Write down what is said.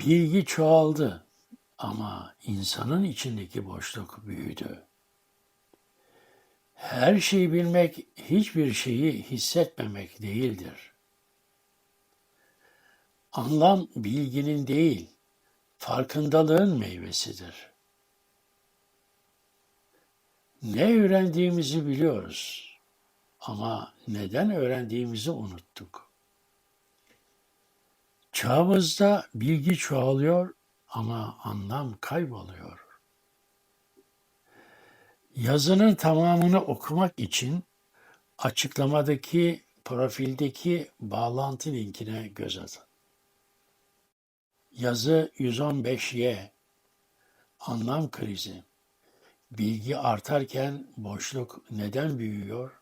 Bilgi çoğaldı ama insanın içindeki boşluk büyüdü. Her şeyi bilmek hiçbir şeyi hissetmemek değildir. Anlam bilginin değil, farkındalığın meyvesidir. Ne öğrendiğimizi biliyoruz ama neden öğrendiğimizi unuttuk. Çağımızda bilgi çoğalıyor ama anlam kayboluyor. Yazının tamamını okumak için açıklamadaki profildeki bağlantı linkine göz atın. Yazı 115Y Anlam krizi. Bilgi artarken boşluk neden büyüyor?